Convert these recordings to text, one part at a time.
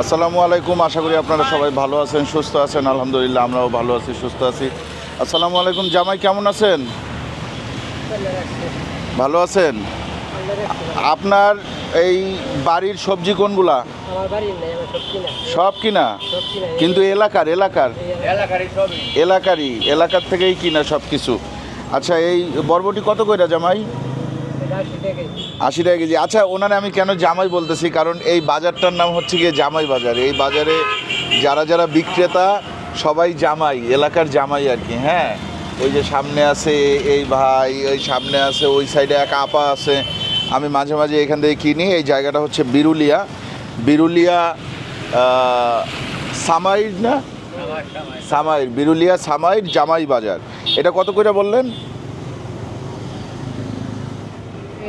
আসসালামু আলাইকুম আশা করি আপনারা সবাই ভালো আছেন সুস্থ আছেন আলহামদুলিল্লাহ আমরাও ভালো আছি সুস্থ আছি। আসসালামু আলাইকুম জামাই কেমন আছেন? ভালো আছেন? আপনার এই বাড়ির সবজি কোনগুলা? সব কিনা। কিন্তু এলাকার এলাকার? এলাকারই এলাকার থেকেই কিনা সব কিছু আচ্ছা এই বরবটি কত কইরা জামাই? আশি টাকা কেজি। আচ্ছা ওনারে আমি কেন জামাই বলতেছি? কারণ এই বাজারটার নাম হচ্ছে গিয়ে জামাই বাজার। এই বাজারে যারা যারা বিক্রেতা সবাই জামাই এলাকার জামাই আর কি হ্যাঁ? ওই যে সামনে আছে এই ভাই ওই সামনে আছে ওই সাইডে এক আপা আছে। আমি মাঝে মাঝে এখান থেকে কিনি এই জায়গাটা হচ্ছে বিরুলিয়া। বিরুলিয়া সামাইর না? সামাইর বিরুলিয়া সামাইর জামাই বাজার। এটা কত করে বললেন এটা বেশি লাগবে একশো টাকা কেজি এটা এটা- এটা- এটা দামের কিনা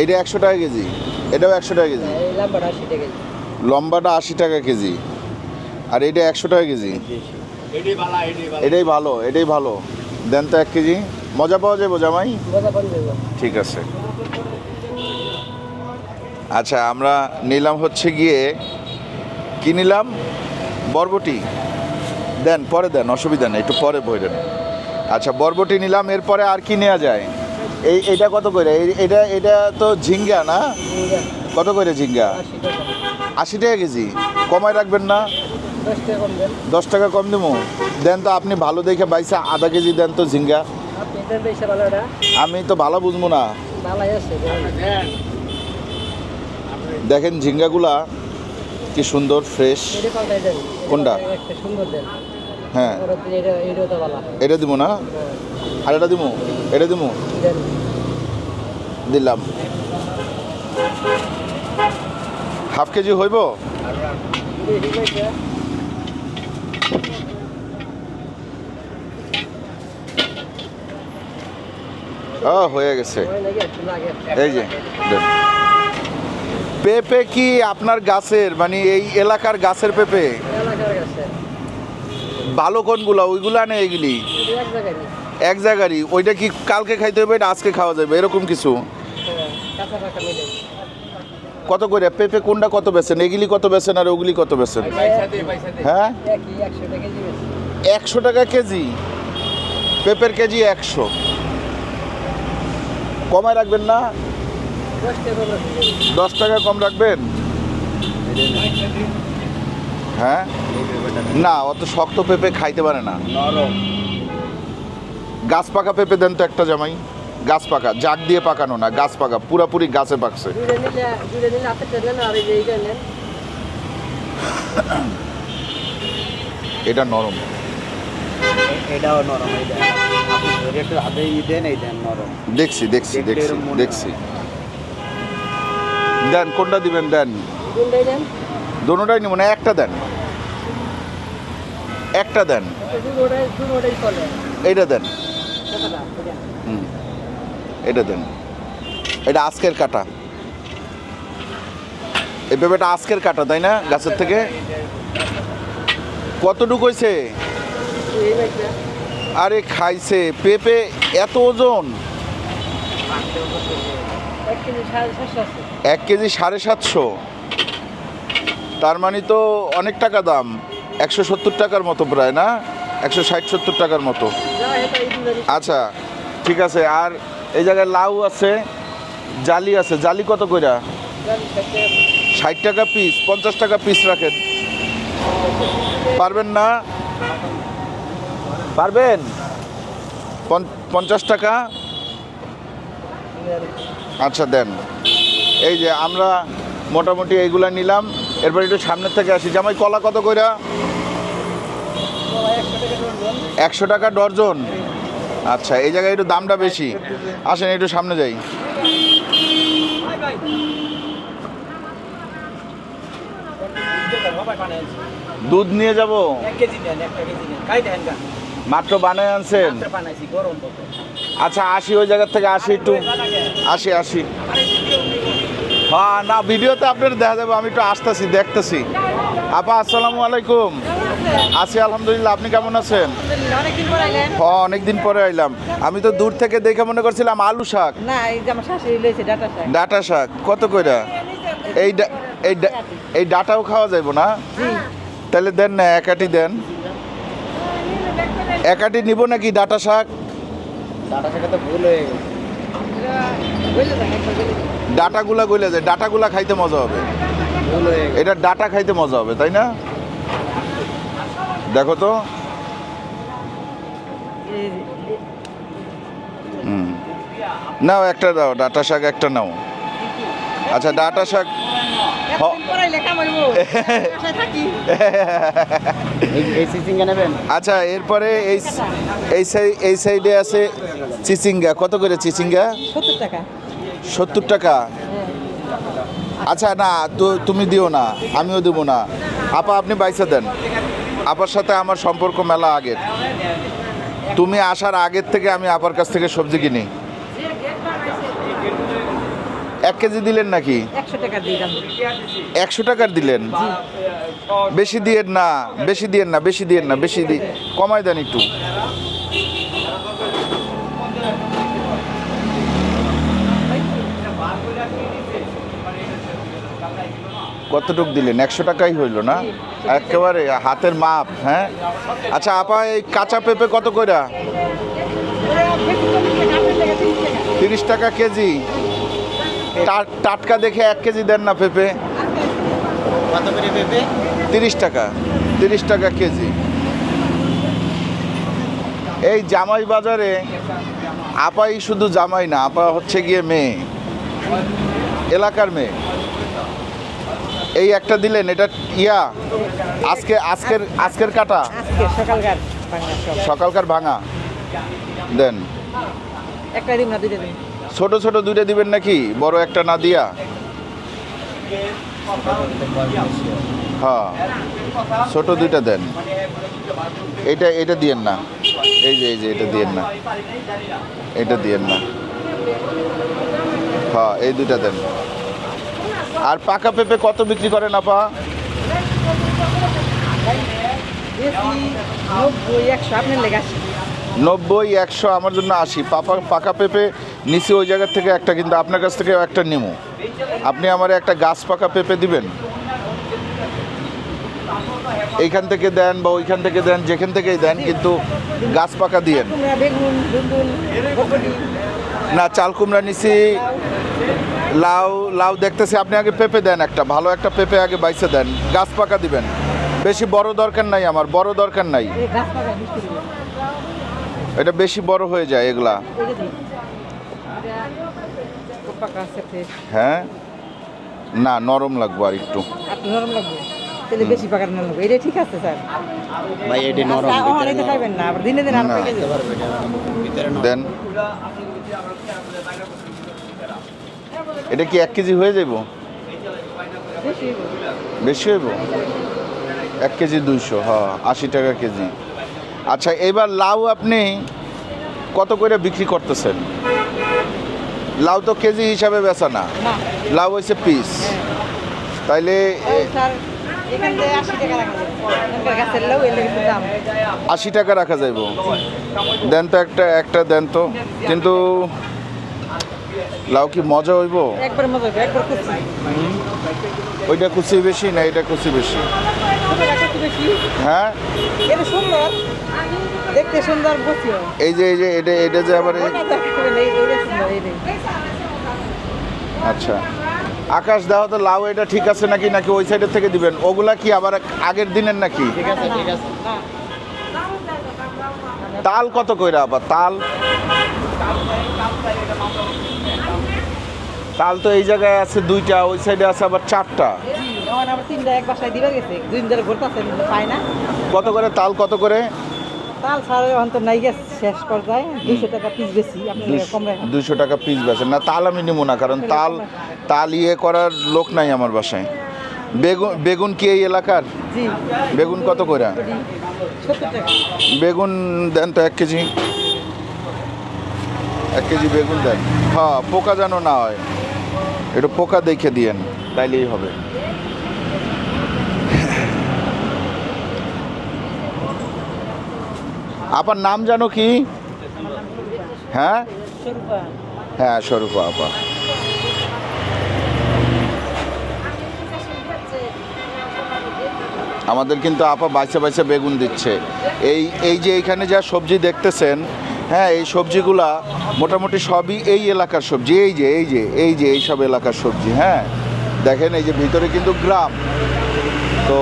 এইটা একশো টাকা কেজি। এটাও একশো টাকা কেজি। এই লাম্বাটা আশি টাকা কেজি। লম্বাটা আশি টাকা কেজি। আর এটা একশো টাকা কেজি। এটাই ভালো এটাই ভালো। দেন তো এক কেজি। মজা পাওয়া যাবে জামাই? ঠিক আছে। আচ্ছা আমরা নিলাম হচ্ছে গিয়ে কি নিলাম? বরবটি। দেন পরে দেন অসুবিধা নেই একটু পরে বই দেন আচ্ছা বরবটি নিলাম, এরপরে আর কি নেওয়া যায়? এই, এটা কত করে? এটা এটা তো ঝিঙ্গা না? কত করে ঝিঙ্গা? আশি টাকা কেজি। কমায় রাখবেন না? দশ টাকা কম দেবো। দেন তো আপনি ভালো দেখে বাইসা আধা কেজি দেন তো ঝিঙ্গা। আমি তো ভালো বুঝব না। দেখেন ঝিঙ্গাগুলা কি সুন্দর ফ্রেশ কোনটা? হ্যাঁ। এটা দিব না? আর এটা দিব এটা দিব দিলাম। হাফ কেজি হইব? ও হয়ে গেছে। এই যে। পেঁপে কি আপনার গাছের মানে এই এলাকার গাছের পেঁপে? ভালো কোনগুলা? ওইগুলা না এইগুলি এটা এক জায়গারই। ওইটা কি কালকে খাইতে হবে, এটা আজকে খাওয়া যাবে? এরকম কিছু? কত করে? পেঁপে কোনটা কত বেছেন এগুলি কত বেছেন আর ওগুলি কত বেছেন হ্যাঁ? একশো টাকা কেজি। পেঁপের কেজি একশো। কমায় রাখবেন না? দশ টাকা কম রাখবেন? হ্যাঁ? না অত শক্ত পেঁপে খাইতে পারে না। নরম। গাছ পাকা পেঁপে দেন তো একটা জামাই। গাছ পাকা জাগ দিয়ে পাকানো না গাছ পাকা পুরাপুরি গাছে পাকছে। এটা নরম। এটাও নরম দেখছি দেখছি দেখছি দেখছি। দেন কোনটা দিবেন দেন? দোনোটাই নিব না একটা দেন। একটা দেন। এইটা দেন। হুম। এটা দেন। এটা আজকের কাটা। এই পেঁপেটা আজকের কাটা, তাই না, গাছের থেকে? কতটুকু হয়েছে? আরে খাইছে। পেঁপে এত ওজন? এক কেজি সাড়ে সাতশো। তার মানে তো অনেক টাকা দাম। একশো সত্তর টাকার মতো প্রায়, না? একশো ষাট, সত্তর টাকার মতো। আচ্ছা ঠিক আছে। আর এই জায়গায় লাউ আছে, জালি আছে। জালি কত কইরা? ষাট টাকা পিস পঞ্চাশ টাকা পিস রাখেন। পারবেন না? পারবেন? পঞ্চ- পঞ্চাশ টাকা? আচ্ছা দেন। এই যে আমরা মোটামুটি এইগুলা নিলাম। এরপর একটু সামনের থেকে আসি। জামাই কলা কত কইরা? একশো টাকা ডর্জন আচ্ছা এই জায়গায় একটু দামটা বেশি। আসেন একটু সামনে যাই। দুধ নিয়ে যাব? মাত্র বানায় আনছেন? আচ্ছা আসি ওই জায়গার থেকে আসি একটু। আসি আসি। হ্যাঁ না ভিডিওতে আপনার দেখা যাবে আমি একটু আসতেছি দেখতেছি। আপা আসসালামু আলাইকুম। আছি আলহামদুলিল্লাহ আপনি কেমন আছেন? অনেকদিন পর আইলেন হ্যাঁ অনেকদিন পরে আইলাম। আমি তো দূর থেকে দেখে মনে করছিলাম আলু শাক। না এই যে আমার শাশুড়ি লইছে ডাটা শাক। কত কইরা? এই এই ডা- এই ডাটাও খাওয়া যাইব না? তাহলে দেন না একাটি দেন। একাটি নিব নাকি ডাটা শাক? ডাটা শাক তো ভুল হয়ে গেছে। ডাটাগুলা গলে যায় ডাটাগুলা খাইতে মজা হবে। এটা ডাটা খাইতে মজা হবে তাই না? দেখো তো। নাও একটা দাও ডাটা শাক একটা নাও। আচ্ছা ডাটা শাক আচ্ছা এরপরে এই এই সাই- এই সাইডে আছে চিচিঙ্গা। কত করে চিচিঙ্গা? সত্তর টাকা। সত্তর টাকা? আচ্ছা না তো তুমি দিও না আমিও দেবো না। আপা আপনি বাইসে দেন। আপার সাথে আমার সম্পর্ক মেলা আগের। তুমি আসার আগের থেকে আমি আপার কাছ থেকে সবজি কিনি। এক কেজি দিলেন নাকি? একশো দিয়ে টাকার দিলেন? বেশি দিয়েন না বেশি দিয়েন না বেশি দিয়েন না বেশি দি কমাই দেন একটু। কতটুক দিলেন? একশো টাকাই হইল না? একেবারে হাতের মাপ হ্যাঁ? আচ্ছা আপা এই কাঁচা পেঁপে কত কইরা? তিরিশ টাকা কেজি। টাটকা দেখে এক কেজি দেন না পেঁপে পেঁপে? তিরিশ টাকা তিরিশ টাকা কেজি। এই জামাই বাজারে আপাই শুধু জামাই না আপা হচ্ছে গিয়ে মেয়ে। এলাকার মেয়ে। এই একটা দিলেন এটা ইয়া আজকে আজকের আজকের কাটা? সকালকার ভাঙা। দেন। একটা দিন না দুইটা দিন। ছোট ছোট দুইটা দিবেন নাকি? বড় একটা না দিয়া? হ্যাঁ। ছোট দুইটা দেন। এটা এটা দিয়েন না। এই যে এই যে এটা দিয়েন না। এটা দিয়েন না। হ্যাঁ এই দুইটা দেন। আর পাকা পেঁপে কত বিক্রি করেন আপা? নব্বই, একশো, আমার জন্য আশি। পাপা, পাকা পেঁপে নিচে ওই জায়গার থেকে একটা কিন্তু আপনার কাছ থেকে একটা নিমু। আপনি আমার একটা গাছ পাকা পেঁপে দিবেন? এইখান থেকে দেন বা ওইখান থেকে দেন, যেখান থেকেই দেন, কিন্তু গাছ পাকা দিয়েন। না চাল কুমড়া নিছি। লাউ লাউ দেখতেছি আপনি আগে পেঁপে দেন একটা ভালো একটা পেঁপে আগে বাইসে দেন। গাছ পাকা দিবেন। বেশি বড় দরকার নাই আমার বড় দরকার নাই। এটা বেশি বড় হয়ে যায় এগুলা। হ্যাঁ? না নরম লাগবো আর একটু। নরম লাগবে? তাহলে বেশি পাকা নরম লাগবে। এটা ঠিক আছে স্যার। ভাই এটি নরম আচ্ছা, ভিতরে অনেকে না আবার দিনে দিনে আর পেকে যাবে। পারবে এটা ভিতরে নরম। দেন। এটা কি এক কেজি হয়ে যাব বেশি হইব? এক কেজি দুইশো হ্যাঁ আশি টাকা কেজি। আচ্ছা এবার লাউ আপনি কত করে বিক্রি করতেছেন? লাউ তো কেজি হিসাবে বেচা না। লাউ হয়েছে পিস। তাইলে আশি টাকা রাখা যাইব। দেন তো একটা একটা দেন তো। কিন্তু লাউ কি মজা হইব? ওইটা কুচি বেশি না এটা কুচি বেশি? হ্যাঁ? দেখতে সুন্দর এই যে এই যে এটা এটা যে আবার আচ্ছা। আকাশ দেওয়া তো লাউ এটা ঠিক আছে নাকি? নাকি ওই সাইডের থেকে দিবেন? ওগুলা কি আবার আগের দিনের নাকি? ঠিক আছে ঠিক আছে। তাল কত কইরা আবার? তাল? তাল তো এই জায়গায় আছে দুইটা ওই সাইডে আছে আবার চারটা। আমার আবার তিনটা এক বাসায় দিবার গেছে। দুই দিন ধরে ঘুরতেছে পায় না। কত করে? তাল কত করে? তাল সারের অন্তর নাই গেছে শেষ পর্যায়ে। দুশো টাকা পিস বেশি টাকা বেচেন না তাল আমি নিবো না কারণ তাল তাল ইয়ে করার লোক নাই আমার বাসায়। বেগুন বেগুন কি এই এলাকার? বেগুন কত করে বেগুন দেন তো এক কেজি। এক কেজি বেগুন দেন। হ্যাঁ পোকা যেন না হয়। একটু পোকা দেখে দিয়েন তাইলেই হবে। আপার নাম জানো কি? হ্যাঁ? হ্যাঁ স্বরূপা আপা। আমাদের কিন্তু আপা বাইসে বাইসে বেগুন দিচ্ছে। এই এই যে এইখানে যা সবজি দেখতেছেন হ্যাঁ এই সবজিগুলা মোটামুটি সবই এই এলাকার সবজি এই যে এই যে এই যে এইসব এলাকার সবজি হ্যাঁ। দেখেন এই যে ভিতরে কিন্তু গ্রাম। তো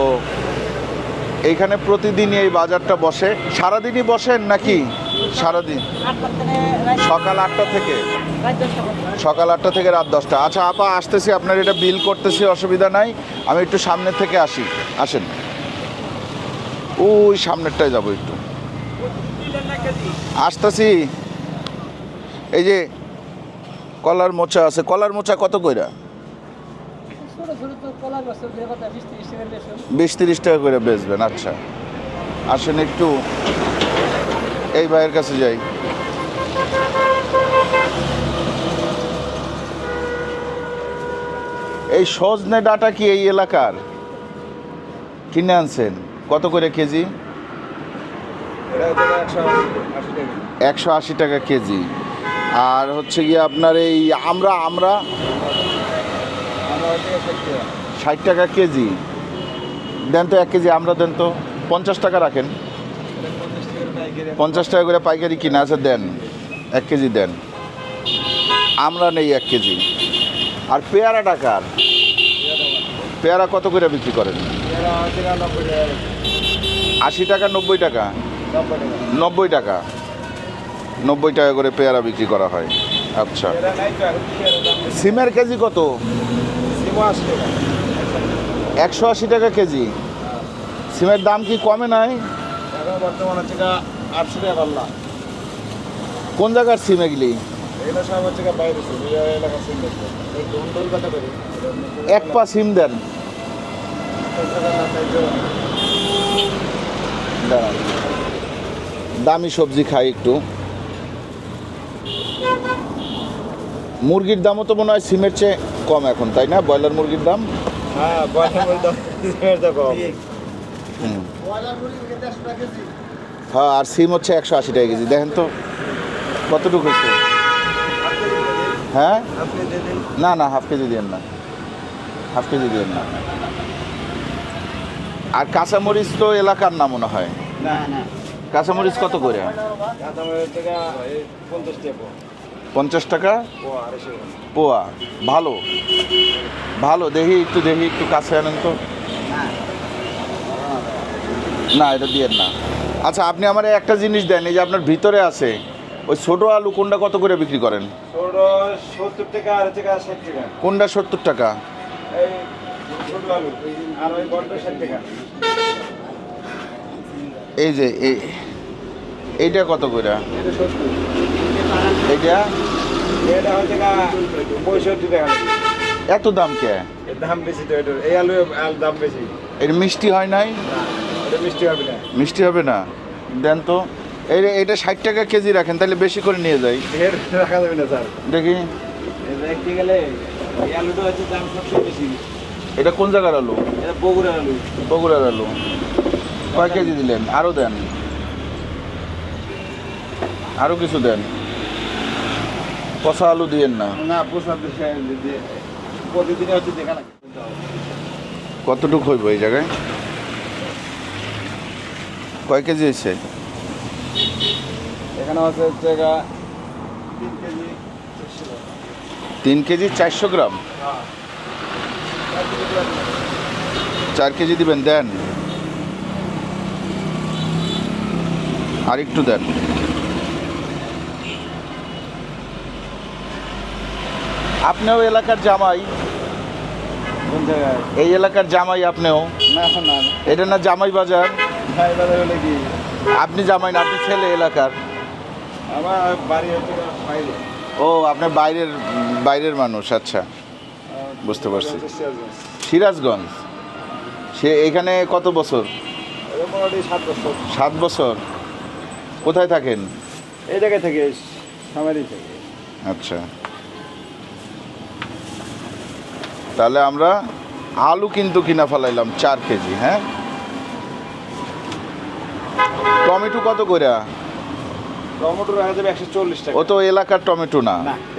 এইখানে প্রতিদিনই এই বাজারটা বসে। সারাদিনই বসেন নাকি? সারাদিন? সকাল আটটা থেকে? সকাল আটটা থেকে রাত দশটা। আচ্ছা আপা, আসতেছি আপনার, এটা বিল করতেছি, অসুবিধা নাই। আমি একটু সামনের থেকে আসি। আসেন। ওই সামনেরটায় যাব একটু। আসতেছি। এই যে, কলার মোচা আছে। কলার মোচা কত কইরা ছোট ছোট তো কলার গাছ দিয়ে কথা বিশ তিরিশ টাকা করে বেচবেন আচ্ছা। আসেন একটু এই ভাইয়ের কাছে যাই। এই সজনে ডাটা কি এই এলাকার? কিনে আনছেন। কত করে কেজি? একশো আশি টাকা কেজি। আর হচ্ছে গিয়ে আপনার এই আমরা আমরা ষাট টাকা কেজি। দেন তো এক কেজি আমরা দেন তো পঞ্চাশ টাকা রাখেন। পঞ্চাশ টাকা করে পাইকারি কিনা আছে, দেন। এক কেজি দেন। আমরা নেই এক কেজি। আর পেয়ারা টাকার? পেয়ারা কত করে বিক্রি করেন? আশি টাকা, নব্বই টাকা? নব্বই টাকা। নব্বই টাকা করে পেয়ারা বিক্রি করা হয়। আচ্ছা। সিমের কেজি কত? একশো আশি টাকা। কেজি। সিমের দাম কি কমে নাই? বর্তমানে আটশো টাকা পাল্লা। কোন জায়গার সিম এগুলি? এক পা সিম দেন। দামি সবজি খাই একটু। মুরগির দামও তো মনে হয় সিমের চেয়ে কম এখন তাই না? ব্রয়লার মুরগির দাম? হ্যাঁ বর্তমানে দাম কম। হ্যাঁ আর সিম হচ্ছে একশো আশি টাকা কেজি। দেখেন তো কতটুকু হচ্ছে হ্যাঁ? না না হাফ কেজি দিয়েন না। হাফ কেজি দিয়েন না। আর কাঁচামরিচ তো এলাকার না মনে হয়? না না। কাঁচামরিচ কত করে? পঞ্চাশ টাকা? পোয়া। ভালো। ভালো। দেখি একটু দেখি একটু কাছে আনেন তো। না এটা দিয়ে না। আচ্ছা আপনি আমার একটা জিনিস দেন এই যে আপনার ভিতরে আছে ওই ছোটো আলু কোনটা কত করে বিক্রি করেন? কোনটা সত্তর টাকা? এই যে এই এইটা কত করে? এটা? এটা হচ্ছে পঁয়ষট্টি টাকা। এত দাম কে? দাম বেশি তো এটার। এই আলু দাম বেশি। এর মিষ্টি হয় নাই? মিষ্টি হবে না। মিষ্টি হবে না। দেন তো। এই এটা ষাট টাকা কেজি রাখেন তাহলে বেশি করে নিয়ে যাই। রাখা যাবে না স্যার। দেখি। দেখতে গেলে এই আলুটা হচ্ছে দাম সবচেয়ে বেশি। এটা কোন জায়গার আলু? এটা বগুড়ার আলু। বগুড়ার আলু। কয় কেজি দিলেন? আরও দেন। আরও কিছু দেন। পচা আলু দিয়েন না। না প্রসাদ প্রতিদিনে হচ্ছে দেখা না কতটুকু হইব এই জায়গায়? কয় কেজি হয়েছে? এখানে হচ্ছে হচ্ছে গা তিন কেজি তিন কেজি চারশো গ্রাম? চার কেজি দিবেন দেন। আর একটু দেন। আপনিও এলাকার জামাই। এই এলাকার জামাই আপনিও। না না। এটা না জামাই বাজার? আপনি জামাই না আপনি ছেলে এলাকার। আমার বাড়ি বাইরে। ও আপনার বাইরের বাইরের মানুষ আচ্ছা। বুঝতে পারছি। সিরাজগঞ্জ। সে এখানে কত বছর? সাত বছর। কোথায় থাকেন? এই জায়গায় থেকে। আচ্ছা। তাহলে আমরা আলু কিন্তু কিনা ফেলাইলাম চার কেজি হ্যাঁ? টমেটো কত করে টমেটো রাখা যাবে একশো চল্লিশ টাকা। ও তো এলাকার টমেটো না।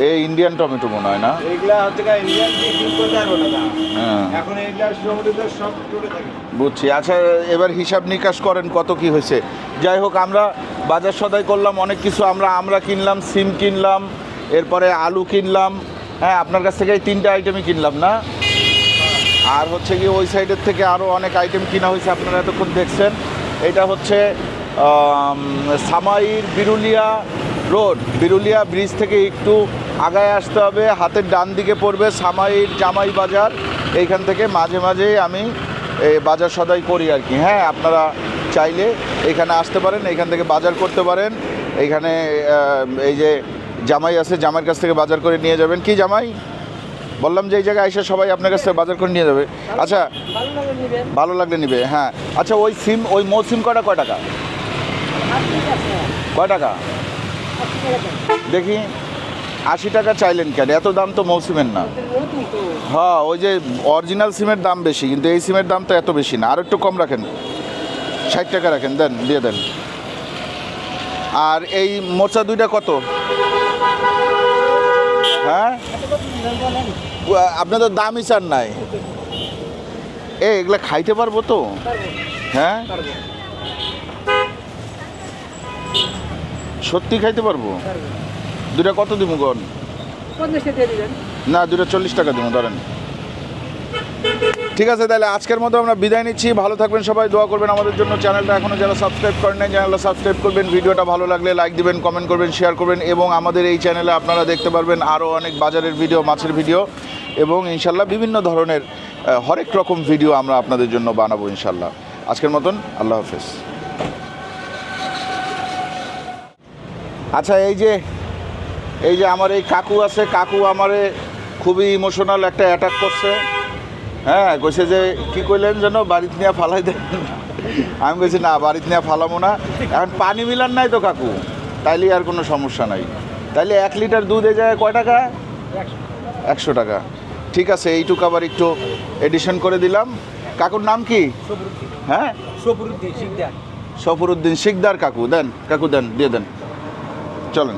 এই ইন্ডিয়ান টমেটো মনে হয় না? হচ্ছে ইন্ডিয়ান দাম। হ্যাঁ। এখন সব থাকে। বুঝছি। আচ্ছা এবার হিসাব নিকাশ করেন কত কি হয়েছে। যাই হোক আমরা বাজার সদাই করলাম অনেক কিছু আমরা আমরা কিনলাম সিম কিনলাম এরপরে আলু কিনলাম হ্যাঁ আপনার কাছ থেকে এই তিনটে আইটেমই কিনলাম না। আর হচ্ছে কি ওই সাইডের থেকে আরও অনেক আইটেম কিনা হয়েছে আপনারা এতক্ষণ দেখছেন। এটা হচ্ছে সামাইর বিরুলিয়া রোড। বিরুলিয়া ব্রিজ থেকে একটু আগায় আসতে হবে। হাতের ডান দিকে পড়বে সামাইর জামাই বাজার। এইখান থেকে মাঝে মাঝে আমি বাজার সদাই করি আর কি। হ্যাঁ আপনারা চাইলে এখানে আসতে পারেন, এখান থেকে বাজার করতে পারেন। এইখানে এই যে জামাই আছে, জামাইয়ের কাছ থেকে বাজার করে নিয়ে যাবেন। কি জামাই? বললাম যে এই জায়গায় এসে সবাই আপনার কাছ থেকে বাজার করে নিয়ে যাবে। আচ্ছা ভালো লাগলে নিবে। হ্যাঁ আচ্ছা ওই সিম, ওই মো সিম কয়টা, কয় টাকা? কয় টাকা? দেখি, আশি টাকা চাইলেন কেন? এত দাম তো মৌসুমের না। হ্যাঁ ওই যে অরিজিনাল সিমের দাম বেশি, কিন্তু এই সিমের দাম তো এত বেশি না। আর একটু কম রাখেন। ষাট টাকা রাখেন, দেন, দিয়ে দেন। আর এই মোচা দুইটা কত? হ্যাঁ? আপনাদের দামই চান নাই। এ এগুলো খাইতে পারব তো? হ্যাঁ? সত্যি খাইতে পারব? দুটা কত দিব গন না দুটা চল্লিশ টাকা দিব ধরেন। ঠিক আছে, তাহলে আজকের মতো আমরা বিদায় নিচ্ছি। ভালো থাকবেন সবাই, দোয়া করবেন আমাদের জন্য। চ্যানেলটা এখনও যারা সাবস্ক্রাইব করেন নাই, চ্যানেলটা সাবস্ক্রাইব করবেন। ভিডিওটা ভালো লাগলে লাইক দিবেন কমেন্ট করবেন শেয়ার করবেন এবং আমাদের এই চ্যানেলে আপনারা দেখতে পারবেন আরও অনেক বাজারের ভিডিও, মাছের ভিডিও এবং ইনশাল্লাহ বিভিন্ন ধরনের হরেক রকম ভিডিও আমরা আপনাদের জন্য বানাবো ইনশাল্লাহ। আজকের মতন আল্লাহ হাফেজ। আচ্ছা এই যে এই যে আমার এই কাকু আছে, কাকু আমারে খুবই ইমোশনাল একটা অ্যাটাক করছে। হ্যাঁ কইছে যে কি কইলেন যেন বাড়িতে নিয়ে ফালাই দেন? আমি কইছি না বাড়িতে নিয়ে ফালামো না। এখন পানি মিলান নাই তো কাকু। তাইলে আর কোনো সমস্যা নাই। তাইলে এক লিটার দুধ যায় কয় টাকা? একশো টাকা। ঠিক আছে এইটুকু আবার একটু এডিশন করে দিলাম। কাকুর নাম কি? হ্যাঁ? সফরুদ্দিন শিকদার। সফরুদ্দিন শিকদার কাকু দেন কাকু দেন দিয়ে দেন। চলেন।